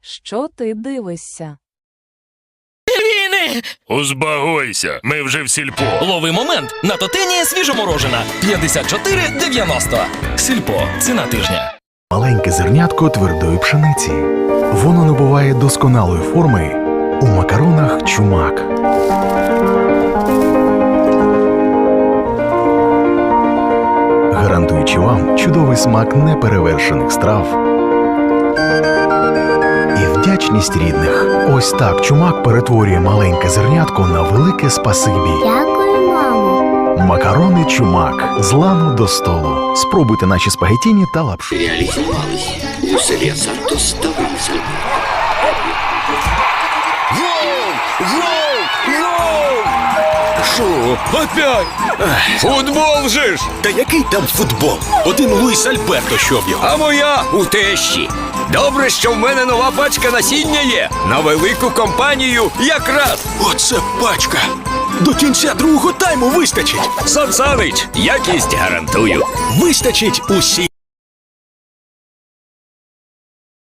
що ти дивишся? Війни! Узбагойся, ми вже в сільпо. Лови момент на тотині свіжоморожена 54,90. Сільпо. Ціна тижня. Маленьке зернятко твердої пшениці. Воно набуває досконалої форми у макаронах чумак. Гарантуючи вам чудовий смак неперевершених страв вдячність рідних. Ось так чумак перетворює маленьке зернятко на велике спасибі. Дякую, мамо. Макарони чумак з лану до столу. Спробуйте наші спагетіні та лапшу. Реалізувались у селе Воу! Тавриза. Шо, опять? Футбол же ж! Та який там футбол? Один Луїс Альберто, щоб його. А моя у тещі. Добре, що в мене нова пачка насіння є. На велику компанію якраз. Оце пачка. До кінця другого тайму вистачить. Сан Санич, якість гарантую. Вистачить усі.